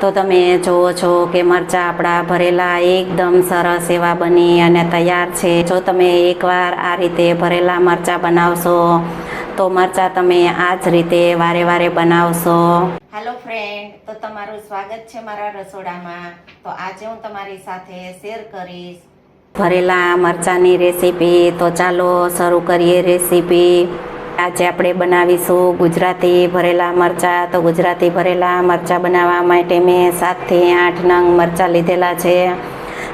તો તમે જુઓ છો કે મરચાં આપણા ભરેલા એકદમ સરસ એવા બની અને તૈયાર છે. જો તમે એકવાર આ રીતે ભરેલા મરચાં બનાવશો તો મરચાં તમે આ જ રીતે વારે વારે બનાવશો. હેલો ફ્રેન્ડ તો તમારું સ્વાગત છે મારા રસોડામાં. તો આજે હું તમારી સાથે શેર કરીશ. ભરેલા મરચાંની રેસીપી તો ચાલો શરૂ કરીએ રેસીપી આજે આપણે બનાવીશું ગુજરાતી ભરેલા મરચાં. તો ગુજરાતી ભરેલા મરચાં બનાવવા માટે મેં સાતથી આઠ નંગ મરચાં લીધેલા છે.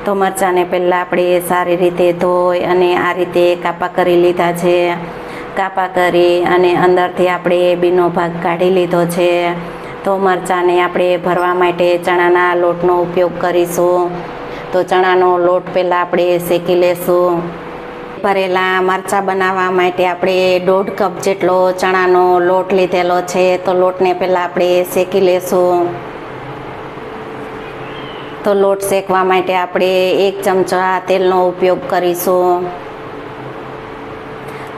તો મરચાંને પહેલાં આપણે સારી રીતે ધોઈ અને આ રીતે કાપા કરી લીધા છે. કાપા કરી અને અંદરથી આપણે બીનો ભાગ કાઢી લીધો છે. તો મરચાંને આપણે ભરવા માટે ચણાના લોટનો ઉપયોગ કરીશું. તો ચણાનો લોટ પહેલાં આપણે શેકી લેશું. ભરેલા મરચાં બનાવવા માટે આપણે દોઢ કપ જેટલો ચણાનો લોટ લીધેલો છે. તો લોટને પહેલાં આપણે શેકી લેશું. તો લોટ શેકવા માટે આપણે એક ચમચા તેલનો ઉપયોગ કરીશું.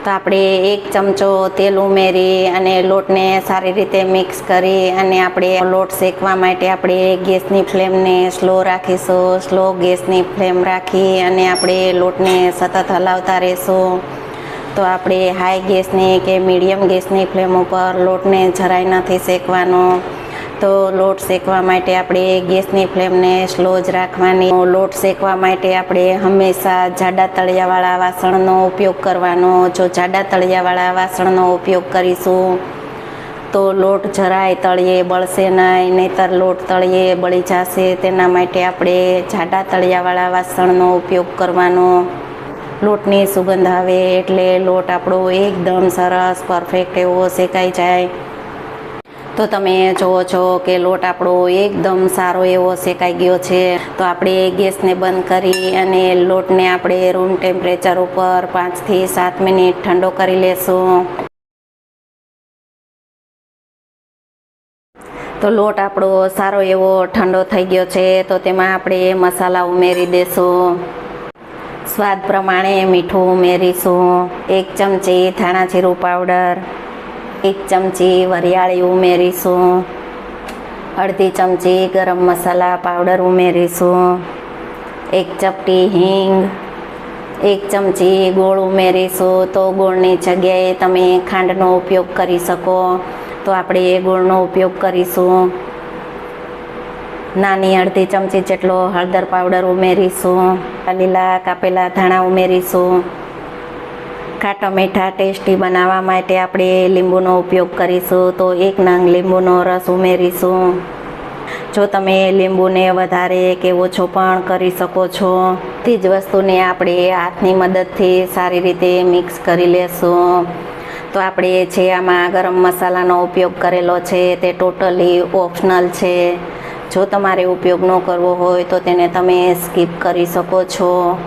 તો આપણે એક ચમચો તેલ ઉમેરી અને લોટને સારી રીતે મિક્સ કરી અને આપણે લોટ શેકવા માટે આપણે ગેસની ફ્લેમને સ્લો રાખીશું. સ્લો ગેસની ફ્લેમ રાખી અને આપણે લોટને સતત હલાવતા રહીશું. તો આપણે હાઈ ગેસની કે મીડિયમ ગેસની ફ્લેમ ઉપર લોટને જરાય નથી શેકવાનો. તો લોટ શેકવા માટે આપણે ગેસની ફ્લેમને સ્લો જ રાખવાની. લોટ શેકવા માટે આપણે હંમેશા જાડા તળિયાવાળા વાસણનો ઉપયોગ કરવાનો. જો જાડા તળિયાવાળા વાસણનો ઉપયોગ કરીશું, તો લોટ જરાય તળિયે બળશે નહીં, નહીતર લોટ તળિયે બળી જશે. તેના માટે આપણે જાડા તળિયાવાળા વાસણનો ઉપયોગ કરવાનો. લોટની સુગંધ આવે એટલે લોટ આપણો એકદમ સરસ, પરફેક્ટ એવો શેકાઈ જાય. તો તમે જુઓ છો કે લોટ આપણો એકદમ સારો એવો શેકાઈ ગયો છે. તો આપણે ગેસને બંધ કરી અને લોટને આપણે રૂમ ટેમ્પરેચર ઉપર પાંચથી સાત મિનિટ ઠંડો કરી લેશું. તો લોટ આપણો સારો એવો ઠંડો થઈ ગયો છે. તો તેમાં આપણે મસાલા ઉમેરી દેશું. સ્વાદ પ્રમાણે મીઠું ઉમેરીશું. એક ચમચી ધાણા જીરું પાવડર. એક ચમચી વરિયાળી ઉમેરીશું. અડધી ચમચી ગરમ મસાલા પાવડર ઉમેરીશું. એક ચપટી હિંગ, એક ચમચી ગોળ ઉમેરીશું. તો ગોળની જગ્યાએ તમે ખાંડનો ઉપયોગ કરી શકો. તો આપણે એ ગોળનો ઉપયોગ કરીશું. નાની અડધી ચમચી જેટલો હળદર પાવડર ઉમેરીશું. લીલા કાપેલા ધાણા ઉમેરીશું. ખાટા મીઠા ટેસ્ટી બનાવવા માટે આપણે લીંબુનો ઉપયોગ કરીશું. તો એક નંગ લીંબુનો રસ ઉમેરીશું. જો તમે લીંબુને વધારે કે ઓછો પણ કરી શકો છો, તે જ વસ્તુને આપણે હાથની મદદથી સારી રીતે મિક્સ કરી લેશું. તો આપણે જે આમાં ગરમ મસાલાનો ઉપયોગ કરેલો છે, તે ટોટલી ઓપ્શનલ છે. જો તમારે ઉપયોગ ન કરવો હોય, તો તેને તમે સ્કીપ કરી શકો છો.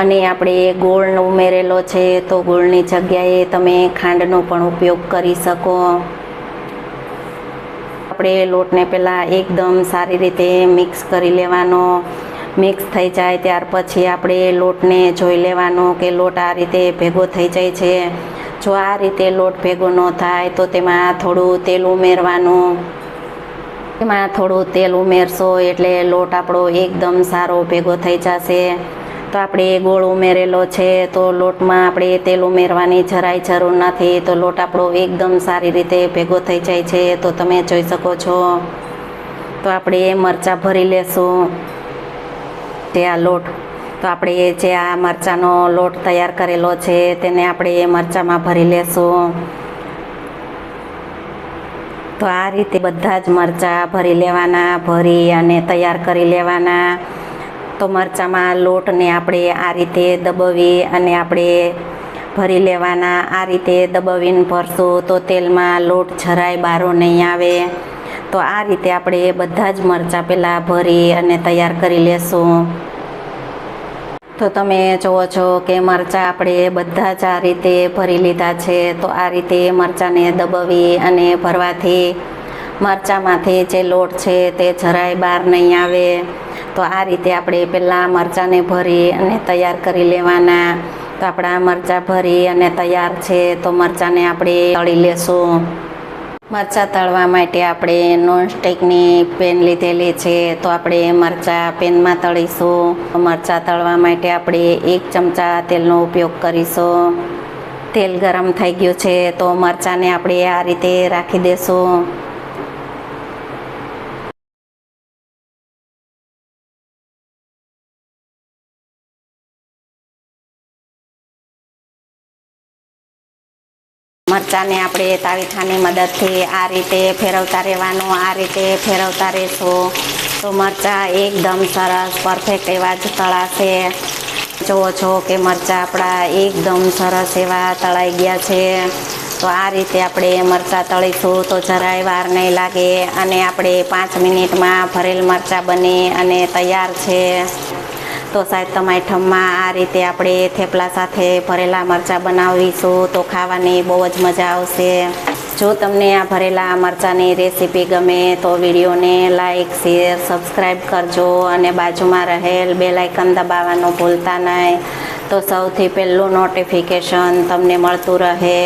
અને આપણે ગોળ ઉમેરેલો છે, તો ગોળની જગ્યાએ તમે ખાંડનો પણ ઉપયોગ કરી શકો. આપણે લોટને પહેલાં એકદમ સારી રીતે મિક્સ કરી લેવાનો. મિક્સ થઈ જાય ત્યાર પછી આપણે લોટને જોઈ લેવાનો કે લોટ આ રીતે ભેગો થઈ જાય છે. જો આ રીતે લોટ ભેગો ન થાય, તો તેમાં થોડું તેલ ઉમેરવાનું. એમાં થોડું તેલ ઉમેરશો એટલે લોટ આપણો એકદમ સારો ભેગો થઈ જશે. તો આપણે ગોળ ઉમેરેલો છે, તો લોટમાં આપણે તેલ ઉમેરવાની જરાય જરૂર નથી, તો લોટ આપણો એકદમ સારી રીતે ભેગો થઈ જાય છે, તો તમે જોઈ શકો છો. તો આપણે મરચાં ભરી લેશું, તે આ લોટ. તો આપણે જે આ મરચાંનો લોટ તૈયાર કરેલો છે, તેને આપણે મરચાંમાં ભરી લેશું. તો આ રીતે બધા જ મરચાં ભરી લેવાના, ભરી અને તૈયાર કરી લેવાના. તો મરચાંમાં લોટને આપણે આ રીતે દબાવી અને આપણે ભરી લેવાના. આ રીતે દબાવીને ભરશું તો તેલમાં લોટ જરાય બારો નહીં આવે. તો આ રીતે આપણે બધા જ મરચાં પહેલાં ભરી અને તૈયાર કરી લેશું. તો તમે જુઓ છો કે મરચાં આપણે બધા જ આ રીતે ભરી લીધા છે. તો આ રીતે મરચાંને દબાવી અને ભરવાથી મરચાંમાંથી જે લોટ છે તે જરાય બહાર નહીં આવે. તો આ રીતે આપણે પહેલાં મરચાંને ભરી અને તૈયાર કરી લેવાના. તો આપણા મરચાં ભરી અને તૈયાર છે, તો મરચાંને આપણે તળી લેશું. મરચાં તળવા માટે આપણે નોનસ્ટિકની પેન લીધેલી છે, તો આપણે મરચાં પેનમાં તળીશું. મરચાં તળવા માટે આપણે એક ચમચા તેલનો ઉપયોગ કરીશું. તેલ ગરમ થઈ ગયું છે, તો મરચાંને આપણે આ રીતે રાખી દેશું. મરચાંને આપણે તાવીથાની મદદથી આ રીતે ફેરવતા રહેવાનું, આ રીતે ફેરવતા રહેશું. તો મરચાં એકદમ સરસ પરફેક્ટ એવા જ તળાશે જુઓ છો કે મરચાં આપણા એકદમ સરસ એવા તળાઈ ગયા છે. તો આ રીતે આપણે મરચાં તળીશું તો જરાય વાર નહીં લાગે અને આપણે પાંચ મિનિટમાં ભરેલ મરચાં બની અને તૈયાર છે. તો સાહેબ, તમારી ઠમમાં આ રીતે આપણે થેપલા સાથે ભરેલા મરચાં બનાવીશું. તો ખાવાની બહુ જ મજા આવશે. જો તમને આ ભરેલા મરચાંની રેસીપી ગમે, તો વિડીયોને લાઇક શેર, સબસ્ક્રાઈબ કરજો અને બાજુમાં રહેલ બે લાઇકન દબાવવાનું ભૂલતા નહીં. તો સૌથી પહેલું નોટિફિકેશન તમને મળતું રહે.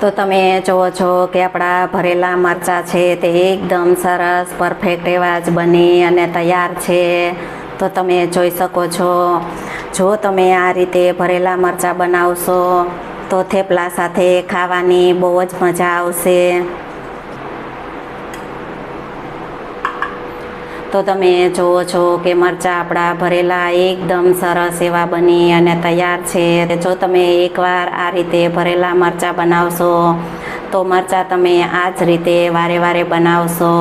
તો તમે જુઓ છો કે આપણા ભરેલા મરચાં છે તે એકદમ સરસ, પરફેક્ટ એવા જ બની અને તૈયાર છે. તો તમે જોઈ શકો છો. જો તમે આ રીતે ભરેલા મરચાં બનાવશો, તો થેપલા સાથે ખાવાની બહુ જ મજા આવશે. તો તમે જુઓ છો કે મરચાં આપણા ભરેલા એકદમ સરસ એવા બની અને તૈયાર છે. જો તમે એકવાર આ રીતે ભરેલા મરચાં બનાવશો, તો મરચાં તમે આ જ રીતે વારે વારે બનાવશો.